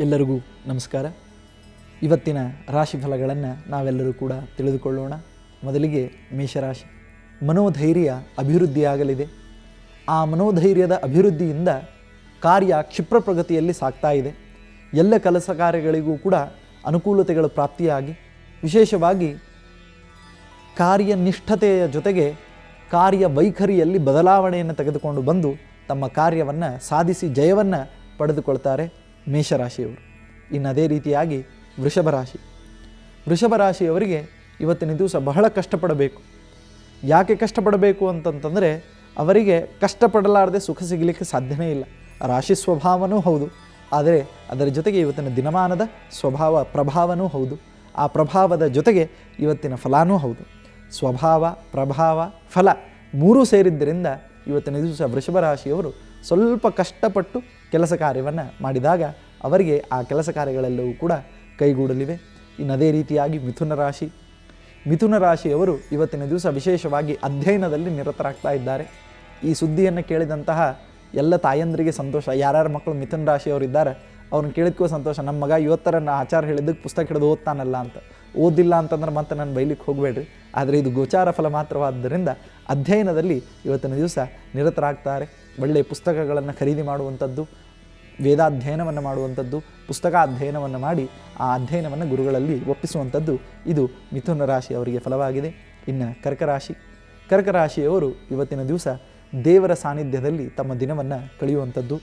ಎಲ್ಲರಿಗೂ ನಮಸ್ಕಾರ. ಇವತ್ತಿನ ರಾಶಿ ಫಲಗಳನ್ನು ನಾವೆಲ್ಲರೂ ಕೂಡ ತಿಳಿದುಕೊಳ್ಳೋಣ. ಮೊದಲಿಗೆ ಮೇಷರಾಶಿ. ಮನೋಧೈರ್ಯ ಅಭಿವೃದ್ಧಿಯಾಗಲಿದೆ. ಆ ಮನೋಧೈರ್ಯದ ಅಭಿವೃದ್ಧಿಯಿಂದ ಕಾರ್ಯ ಕ್ಷಿಪ್ರ ಪ್ರಗತಿಯಲ್ಲಿ ಸಾಗ್ತಾ ಇದೆ. ಎಲ್ಲ ಕೆಲಸ ಕಾರ್ಯಗಳಿಗೂ ಕೂಡ ಅನುಕೂಲತೆಗಳು ಪ್ರಾಪ್ತಿಯಾಗಿ. ವಿಶೇಷವಾಗಿ ಕಾರ್ಯನಿಷ್ಠತೆಯ ಜೊತೆಗೆ ಕಾರ್ಯ ವೈಖರಿಯಲ್ಲಿ ಬದಲಾವಣೆಯನ್ನು ತೆಗೆದುಕೊಂಡು ಬಂದು ತಮ್ಮ ಕಾರ್ಯವನ್ನು ಸಾಧಿಸಿ ಜಯವನ್ನು ಪಡೆದುಕೊಳ್ತಾರೆ. ಮೇಷರಾಶಿಯವರು. ಇನ್ನು ಅದೇ ರೀತಿಯಾಗಿ ವೃಷಭ ರಾಶಿ ವೃಷಭ ರಾಶಿಯವರಿಗೆ ಇವತ್ತಿನ ದಿವಸ ಬಹಳ ಕಷ್ಟಪಡಬೇಕು. ಯಾಕೆ ಕಷ್ಟಪಡಬೇಕು ಅಂತಂತಂದರೆ ಅವರಿಗೆ ಕಷ್ಟಪಡಲಾರದೆ ಸುಖ ಸಿಗಲಿಕ್ಕೆ ಸಾಧ್ಯನೇ ಇಲ್ಲ. ರಾಶಿ ಸ್ವಭಾವನೂ ಹೌದು. ಆದರೆ ಅದರ ಜೊತೆಗೆ ಇವತ್ತಿನ ದಿನಮಾನದ ಸ್ವಭಾವ ಪ್ರಭಾವನೂ ಹೌದು. ಆ ಪ್ರಭಾವದ ಜೊತೆಗೆ ಇವತ್ತಿನ ಫಲಾನೂ ಹೌದು. ಸ್ವಭಾವ, ಪ್ರಭಾವ, ಫಲ ಮೂರೂ ಸೇರಿದ್ದರಿಂದ ಇವತ್ತಿನ ದಿವಸ ವೃಷಭ ರಾಶಿಯವರು ಸ್ವಲ್ಪ ಕಷ್ಟಪಟ್ಟು ಕೆಲಸ ಕಾರ್ಯವನ್ನು ಮಾಡಿದಾಗ ಅವರಿಗೆ ಆ ಕೆಲಸ ಕಾರ್ಯಗಳೆಲ್ಲವೂ ಕೂಡ ಕೈಗೂಡಲಿವೆ. ಇನ್ನು ಅದೇ ರೀತಿಯಾಗಿ ಮಿಥುನ ರಾಶಿ. ಮಿಥುನ ರಾಶಿಯವರು ಇವತ್ತಿನ ದಿವಸ ವಿಶೇಷವಾಗಿ ಅಧ್ಯಯನದಲ್ಲಿ ನಿರತರಾಗ್ತಾ ಇದ್ದಾರೆ. ಈ ಸುದ್ದಿಯನ್ನು ಕೇಳಿದಂತಹ ಎಲ್ಲ ತಾಯಂದರಿಗೆ ಸಂತೋಷ. ಯಾರ್ಯಾರ ಮಕ್ಕಳು ಮಿಥುನ ರಾಶಿಯವರು ಇದ್ದಾರೆ, ಅವ್ರನ್ನ ಕೇಳಿದ್ಕೋ ಸಂತೋಷ. ನಮ್ಮ ಮಗ ಇವತ್ತರ ಆಚಾರ ಹೇಳಿದ್ದಕ್ಕೆ ಪುಸ್ತಕ ಹಿಡಿದು ಓದ್ತಾನಲ್ಲ ಅಂತ. ಓದಿಲ್ಲ ಅಂತಂದ್ರೆ ಮತ್ತೆ ನಾನು ಬೈಲಿಕ್ಕೆ ಹೋಗಬೇಡ್ರಿ. ಆದರೆ ಇದು ಗೋಚಾರ ಫಲ ಮಾತ್ರವಾದ್ದರಿಂದ ಅಧ್ಯಯನದಲ್ಲಿ ಇವತ್ತಿನ ದಿವಸ ನಿರತರಾಗ್ತಾರೆ. ಒಳ್ಳೆಯ ಪುಸ್ತಕಗಳನ್ನು ಖರೀದಿ ಮಾಡುವಂಥದ್ದು, ವೇದಾಧ್ಯಯನವನ್ನು ಮಾಡುವಂಥದ್ದು ಪುಸ್ತಕ ಅಧ್ಯಯನವನ್ನು ಮಾಡಿ ಆ ಅಧ್ಯಯನವನ್ನು ಗುರುಗಳಲ್ಲಿ ಒಪ್ಪಿಸುವಂಥದ್ದು ಇದು ಮಿಥುನ ರಾಶಿ ಅವರಿಗೆ ಫಲವಾಗಿದೆ. ಇನ್ನು ಕರ್ಕ ರಾಶಿ ಕರ್ಕ ರಾಶಿಯವರು ಇವತ್ತಿನ ದಿವಸ ದೇವರ ಸಾನ್ನಿಧ್ಯದಲ್ಲಿ ತಮ್ಮ ದಿನವನ್ನು ಕಳೆಯುವಂಥದ್ದು.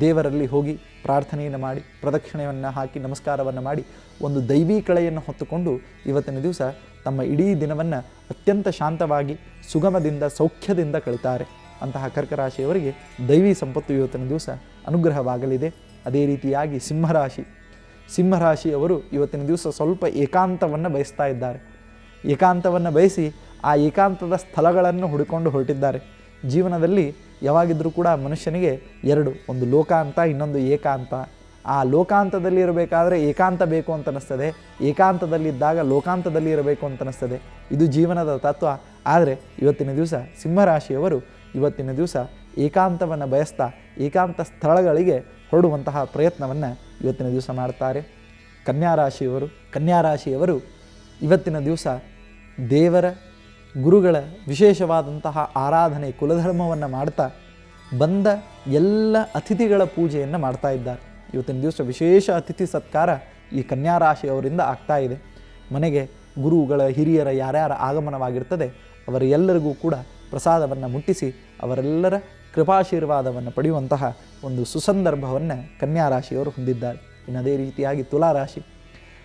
ದೇವರಲ್ಲಿ ಹೋಗಿ ಪ್ರಾರ್ಥನೆಯನ್ನು ಮಾಡಿ, ಪ್ರದಕ್ಷಿಣೆಯನ್ನು ಹಾಕಿ, ನಮಸ್ಕಾರವನ್ನು ಮಾಡಿ, ಒಂದು ದೈವೀ ಕಳೆಯನ್ನು ಹೊತ್ತುಕೊಂಡು ಇವತ್ತಿನ ದಿವಸ ತಮ್ಮ ಇಡೀ ದಿನವನ್ನು ಅತ್ಯಂತ ಶಾಂತವಾಗಿ, ಸುಗಮದಿಂದ, ಸೌಖ್ಯದಿಂದ ಕಳೀತಾರೆ. ಅಂತಹ ಕರ್ಕ ರಾಶಿಯವರಿಗೆ ದೈವಿ ಸಂಪತ್ತು ಇವತ್ತಿನ ದಿವಸ ಅನುಗ್ರಹವಾಗಲಿದೆ. ಅದೇ ರೀತಿಯಾಗಿ ಸಿಂಹರಾಶಿ. ಸಿಂಹರಾಶಿಯವರು ಇವತ್ತಿನ ದಿವಸ ಸ್ವಲ್ಪ ಏಕಾಂತವನ್ನು ಬಯಸ್ತಾ ಇದ್ದಾರೆ. ಏಕಾಂತವನ್ನು ಬಯಸಿ ಆ ಏಕಾಂತದ ಸ್ಥಳಗಳನ್ನು ಹುಡುಕೊಂಡು ಹೊರಟಿದ್ದಾರೆ. ಜೀವನದಲ್ಲಿ ಯಾವಾಗಿದ್ದರೂ ಕೂಡ ಮನುಷ್ಯನಿಗೆ ಎರಡು, ಒಂದು ಲೋಕಾಂತ, ಇನ್ನೊಂದು ಏಕಾಂತ. ಆ ಲೋಕಾಂತದಲ್ಲಿ ಇರಬೇಕಾದ್ರೆ ಏಕಾಂತ ಬೇಕು ಅಂತ ಅನ್ನಿಸ್ತದೆ ಏಕಾಂತದಲ್ಲಿದ್ದಾಗ ಲೋಕಾಂತದಲ್ಲಿ ಇರಬೇಕು ಅಂತ ಅನ್ನಿಸ್ತದೆ ಇದು ಜೀವನದ ತತ್ವ. ಆದರೆ ಇವತ್ತಿನ ದಿವಸ ಸಿಂಹರಾಶಿಯವರು ಇವತ್ತಿನ ದಿವಸ ಏಕಾಂತವನ್ನು ಬಯಸ್ತಾ ಏಕಾಂತ ಸ್ಥಳಗಳಿಗೆ ಹೊರಡುವಂತಹ ಪ್ರಯತ್ನವನ್ನು ಇವತ್ತಿನ ದಿವಸ ಮಾಡ್ತಾರೆ. ಕನ್ಯಾರಾಶಿಯವರು ಕನ್ಯಾರಾಶಿಯವರು ಇವತ್ತಿನ ದಿವಸ ದೇವರ, ಗುರುಗಳ ವಿಶೇಷವಾದಂತಹ ಆರಾಧನೆ ಕುಲಧರ್ಮವನ್ನು ಮಾಡ್ತಾ ಬಂದ ಎಲ್ಲ ಅತಿಥಿಗಳ ಪೂಜೆಯನ್ನು ಮಾಡ್ತಾ ಇದ್ದಾರೆ. ಇವತ್ತಿನ ದಿವಸ ವಿಶೇಷ ಅತಿಥಿ ಸತ್ಕಾರ ಈ ಕನ್ಯಾರಾಶಿಯವರಿಂದ ಆಗ್ತಾ ಇದೆ. ಮನೆಗೆ ಗುರುಗಳ ಹಿರಿಯರ ಯಾರ್ಯಾರ ಆಗಮನವಾಗಿರ್ತದೆ ಅವರ ಎಲ್ಲರಿಗೂ ಕೂಡ ಪ್ರಸಾದವನ್ನು ಮುಟ್ಟಿಸಿ ಅವರೆಲ್ಲರ ಕೃಪಾಶೀರ್ವಾದವನ್ನು ಪಡೆಯುವಂತಹ ಒಂದು ಸುಸಂದರ್ಭವನ್ನು ಕನ್ಯಾರಾಶಿಯವರು ಹೊಂದಿದ್ದಾರೆ. ಇನ್ನು ಅದೇ ರೀತಿಯಾಗಿ ತುಲಾರಾಶಿ.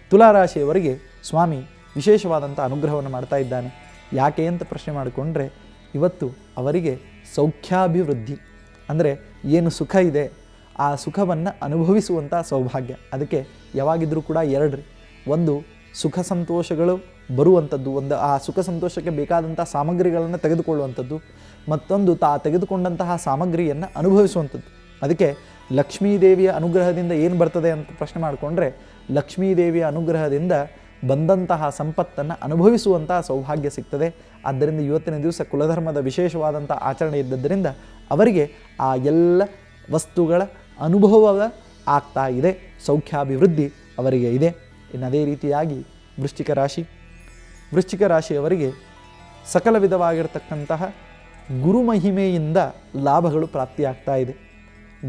ತುಲಾರಾಶಿಯವರಿಗೆ ಸ್ವಾಮಿ ವಿಶೇಷವಾದಂಥ ಅನುಗ್ರಹವನ್ನು ಮಾಡ್ತಾ ಇದ್ದಾನೆ. ಯಾಕೆ ಅಂತ ಪ್ರಶ್ನೆ ಮಾಡಿಕೊಂಡ್ರೆ ಇವತ್ತು ಅವರಿಗೆ ಸೌಖ್ಯಾಭಿವೃದ್ಧಿ. ಅಂದರೆ ಏನು ಸುಖ ಇದೆ? ಆ ಸುಖವನ್ನು ಅನುಭವಿಸುವಂಥ ಸೌಭಾಗ್ಯ. ಅದಕ್ಕೆ ಯಾವಾಗಿದ್ದರೂ ಕೂಡ ಎರಡ್ರಿ. ಒಂದು ಸುಖ ಸಂತೋಷಗಳು ಬರುವಂಥದ್ದು, ಒಂದು ಆ ಸುಖ ಸಂತೋಷಕ್ಕೆ ಬೇಕಾದಂಥ ಸಾಮಗ್ರಿಗಳನ್ನು ತೆಗೆದುಕೊಳ್ಳುವಂಥದ್ದು, ಮತ್ತೊಂದು ತಾ ತೆಗೆದುಕೊಂಡಂತಹ ಸಾಮಗ್ರಿಯನ್ನು ಅನುಭವಿಸುವಂಥದ್ದು. ಅದಕ್ಕೆ ಲಕ್ಷ್ಮೀದೇವಿಯ ಅನುಗ್ರಹದಿಂದ ಏನು ಬರ್ತದೆ ಅಂತ ಪ್ರಶ್ನೆ ಮಾಡಿಕೊಂಡ್ರೆ, ಲಕ್ಷ್ಮೀದೇವಿಯ ಅನುಗ್ರಹದಿಂದ ಬಂದಂತಹ ಸಂಪತ್ತನ್ನು ಅನುಭವಿಸುವಂತಹ ಸೌಭಾಗ್ಯ ಸಿಗ್ತದೆ. ಆದ್ದರಿಂದ ಇವತ್ತಿನ ದಿವಸ ಕುಲಧರ್ಮದ ವಿಶೇಷವಾದಂಥ ಆಚರಣೆ ಇದ್ದದ್ದರಿಂದ ಅವರಿಗೆ ಆ ಎಲ್ಲ ವಸ್ತುಗಳ ಅನುಭವ ಆಗ್ತಾ ಇದೆ, ಸೌಖ್ಯಾಭಿವೃದ್ಧಿ ಅವರಿಗೆ ಇದೆ. ಇನ್ನು ಅದೇ ರೀತಿಯಾಗಿ ವೃಶ್ಚಿಕ ರಾಶಿ. ವೃಶ್ಚಿಕ ರಾಶಿಯವರಿಗೆ ಸಕಲ ವಿಧವಾಗಿರ್ತಕ್ಕಂತಹ ಗುರುಮಹಿಮೆಯಿಂದ ಲಾಭಗಳು ಪ್ರಾಪ್ತಿಯಾಗ್ತಾ ಇದೆ.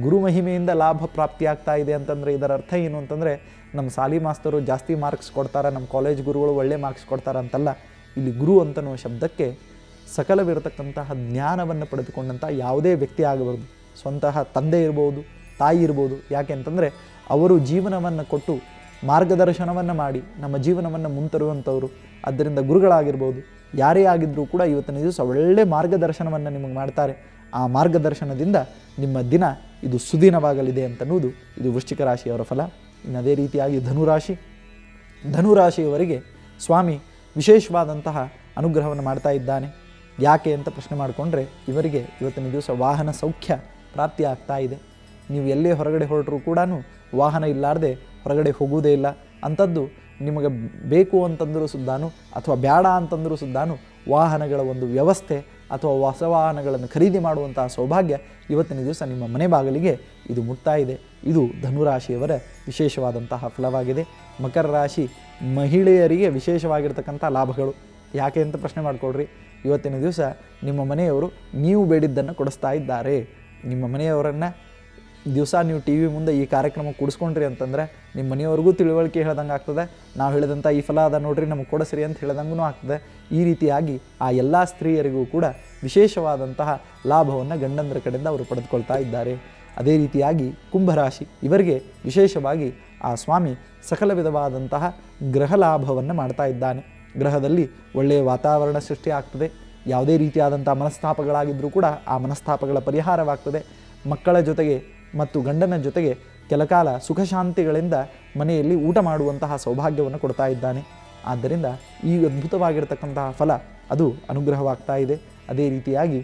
ಗುರುಮಹಿಮೆಯಿಂದ ಲಾಭ ಪ್ರಾಪ್ತಿಯಾಗ್ತಾ ಇದೆ ಅಂತಂದರೆ ಇದರ ಅರ್ಥ ಏನು ಅಂತಂದರೆ ನಮ್ಮ ಸಾಲಿ ಮಾಸ್ತರು ಜಾಸ್ತಿ ಮಾರ್ಕ್ಸ್ ಕೊಡ್ತಾರೆ, ನಮ್ಮ ಕಾಲೇಜ್ ಗುರುಗಳು ಒಳ್ಳೆ ಮಾರ್ಕ್ಸ್ ಕೊಡ್ತಾರೆ ಅಂತಲ್ಲ, ಇಲ್ಲಿ ಗುರು ಅಂತನೋ ಶಬ್ದಕ್ಕೆ ಸಕಲವಿರತಕ್ಕಂತಹ ಜ್ಞಾನವನ್ನು ಪಡೆದುಕೊಂಡಂಥ ಯಾವುದೇ ವ್ಯಕ್ತಿ ಆಗಬಾರ್ದು. ಸ್ವಂತಹ ತಂದೆ ಇರ್ಬೋದು, ತಾಯಿ ಇರ್ಬೋದು, ಯಾಕೆ ಅಂತಂದರೆ ಅವರು ಜೀವನವನ್ನು ಕೊಟ್ಟು ಮಾರ್ಗದರ್ಶನವನ್ನು ಮಾಡಿ, ನಮ್ಮ ಜೀವನವನ್ನು ಮುಂತರುವಂಥವರು ಆದ್ದರಿಂದ ಗುರುಗಳಾಗಿರ್ಬೋದು, ಯಾರೇ ಆಗಿದ್ದರೂ ಕೂಡ ಇವತ್ತಿನ ದಿವಸ ಒಳ್ಳೆ ಮಾರ್ಗದರ್ಶನವನ್ನು ನಿಮಗೆ ಮಾಡ್ತಾರೆ. ಆ ಮಾರ್ಗದರ್ಶನದಿಂದ ನಿಮ್ಮ ದಿನ ಇದು ಸುದಿನವಾಗಲಿದೆ ಅಂತನ್ನುವುದು ಇದು ವೃಶ್ಚಿಕ ರಾಶಿಯವರ ಫಲ. ಇನ್ನು ಅದೇ ರೀತಿಯಾಗಿ ಧನುರಾಶಿ. ಧನುರಾಶಿಯವರಿಗೆ ಸ್ವಾಮಿ ವಿಶೇಷವಾದಂತಹ ಅನುಗ್ರಹವನ್ನು ಮಾಡ್ತಾ ಇದ್ದಾನೆ. ಯಾಕೆ ಅಂತ ಪ್ರಶ್ನೆ ಮಾಡಿಕೊಂಡ್ರೆ ಇವರಿಗೆ ಇವತ್ತಿನ ದಿವಸ ವಾಹನ ಸೌಖ್ಯ ಪ್ರಾಪ್ತಿಯಾಗ್ತಾ ಇದೆ. ನೀವು ಎಲ್ಲೇ ಹೊರಗಡೆ ಹೊರಟರೂ ಕೂಡ ವಾಹನ ಇಲ್ಲಾರದೆ ಹೊರಗಡೆ ಹೋಗುವುದೇ ಇಲ್ಲ. ಅಂಥದ್ದು ನಿಮಗೆ ಬೇಕು ಅಂತಂದರೂ ಸುದ್ದಾನು ಅಥವಾ ಬೇಡ ಅಂತಂದರೂ ಸುದ್ದಾನು ವಾಹನಗಳ ಒಂದು ವ್ಯವಸ್ಥೆ ಅಥವಾ ಹೊಸ ವಾಹನಗಳನ್ನು ಖರೀದಿ ಮಾಡುವಂತಹ ಸೌಭಾಗ್ಯ ಇವತ್ತಿನ ದಿವಸ ನಿಮ್ಮ ಮನೆ ಬಾಗಿಲಿಗೆ ಇದು ಮುಟ್ತಾ ಇದೆ ಇದು ಧನುರಾಶಿಯವರ ವಿಶೇಷವಾದಂತಹ ಫಲವಾಗಿದೆ. ಮಕರ ರಾಶಿ ಮಹಿಳೆಯರಿಗೆ ವಿಶೇಷವಾಗಿರ್ತಕ್ಕಂಥ ಲಾಭಗಳು. ಯಾಕೆ ಅಂತ ಪ್ರಶ್ನೆ ಮಾಡಿಕೊಡ್ರಿ. ಇವತ್ತಿನ ದಿವಸ ನಿಮ್ಮ ಮನೆಯವರು ನೀವು ಬೇಡಿದ್ದನ್ನು ಕೊಡಿಸ್ತಾ ಇದ್ದಾರೆ. ನಿಮ್ಮ ಮನೆಯವರನ್ನು ದಿವಸ ನೀವು ಟಿ ವಿ ಮುಂದೆ ಈ ಕಾರ್ಯಕ್ರಮ ಕೂಡಿಸ್ಕೊಂಡ್ರಿ ಅಂತಂದರೆ ನಿಮ್ಮ ಮನೆಯವ್ರಿಗೂ ತಿಳುವಳಿಕೆ ಹೇಳ್ದಂಗೆ ಆಗ್ತದೆ. ನಾವು ಹೇಳಿದಂಥ ಈ ಫಲ ಅದ ನೋಡ್ರಿ, ನಮಗೆ ಕೊಡಿಸ್ರಿ ಅಂತ ಹೇಳ್ದಂಗೂ ಆಗ್ತದೆ. ಈ ರೀತಿಯಾಗಿ ಆ ಎಲ್ಲ ಸ್ತ್ರೀಯರಿಗೂ ಕೂಡ ವಿಶೇಷವಾದಂತಹ ಲಾಭವನ್ನು ಗಂಡಂದ್ರ ಕಡೆಯಿಂದ ಅವರು ಪಡೆದುಕೊಳ್ತಾ ಇದ್ದಾರೆ. ಅದೇ ರೀತಿಯಾಗಿ ಕುಂಭರಾಶಿ ಇವರಿಗೆ ವಿಶೇಷವಾಗಿ ಆ ಸ್ವಾಮಿ ಸಕಲ ವಿಧವಾದಂತಹ ಗ್ರಹ ಲಾಭವನ್ನು ಮಾಡ್ತಾ ಇದ್ದಾನೆ. ಗ್ರಹದಲ್ಲಿ ಒಳ್ಳೆಯ ವಾತಾವರಣ ಸೃಷ್ಟಿ ಆಗ್ತದೆ. ಯಾವುದೇ ರೀತಿಯಾದಂಥ ಮನಸ್ತಾಪಗಳಾಗಿದ್ದರೂ ಕೂಡ ಆ ಮನಸ್ತಾಪಗಳ ಪರಿಹಾರವಾಗ್ತದೆ. ಮಕ್ಕಳ ಜೊತೆಗೆ ಮತ್ತು ಗಂಡನ ಜೊತೆಗೆ ಕೆಲಕಾಲ ಸುಖಶಾಂತಿಗಳಿಂದ ಮನೆಯಲ್ಲಿ ಊಟ ಮಾಡುವಂತಹ ಸೌಭಾಗ್ಯವನ್ನು ಕೊಡ್ತಾ ಇದ್ದಾನೆ. ಆದ್ದರಿಂದ ಈ ಅದ್ಭುತವಾಗಿರತಕ್ಕಂತಹ ಫಲ ಅದು ಅನುಗ್ರಹವಾಗ್ತಾ ಇದೆ. ಅದೇ ರೀತಿಯಾಗಿ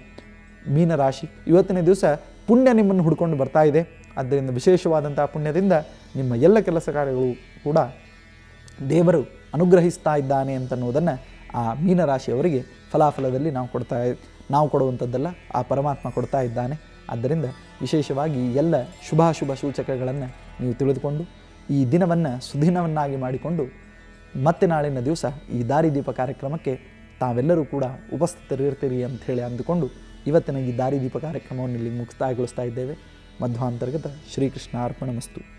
ಮೀನರಾಶಿ ಇವತ್ತಿನ ದಿವಸ ಪುಣ್ಯ ನಿಮ್ಮನ್ನು ಹುಡ್ಕೊಂಡು ಬರ್ತಾ ಇದೆ. ಆದ್ದರಿಂದ ವಿಶೇಷವಾದಂತಹ ಪುಣ್ಯದಿಂದ ನಿಮ್ಮ ಎಲ್ಲ ಕೆಲಸ ಕಾರ್ಯಗಳು ಕೂಡ ದೇವರು ಅನುಗ್ರಹಿಸ್ತಾ ಇದ್ದಾನೆ ಅಂತನ್ನುವುದನ್ನು ಆ ಮೀನರಾಶಿಯವರಿಗೆ ಫಲಾಫಲದಲ್ಲಿ ನಾವು ಕೊಡ್ತಾ ನಾವು ಕೊಡುವಂಥದ್ದಲ್ಲ, ಆ ಪರಮಾತ್ಮ ಕೊಡ್ತಾ ಇದ್ದಾನೆ. ಆದ್ದರಿಂದ ವಿಶೇಷವಾಗಿ ಎಲ್ಲ ಶುಭಾಶುಭ ಸೂಚಕಗಳನ್ನು ನೀವು ತಿಳಿದುಕೊಂಡು ಈ ದಿನವನ್ನು ಸುದಿನವನ್ನಾಗಿ ಮಾಡಿಕೊಂಡು ಮತ್ತೆ ನಾಳಿನ ದಿವಸ ಈ ದಾರಿದೀಪ ಕಾರ್ಯಕ್ರಮಕ್ಕೆ ತಾವೆಲ್ಲರೂ ಕೂಡ ಉಪಸ್ಥಿತರಿರ್ತೀರಿ ಅಂತ ಹೇಳಿ ಅಂದುಕೊಂಡು ಇವತ್ತಿನ ಈ ದಾರಿದೀಪ ಕಾರ್ಯಕ್ರಮವನ್ನು ಇಲ್ಲಿ ಮುಕ್ತಾಯಗೊಳಿಸ್ತಾ ಇದ್ದೇವೆ. ಮಧ್ವಾಂತರ್ಗತ ಶ್ರೀಕೃಷ್ಣ ಅರ್ಪಣ ಮಸ್ತು.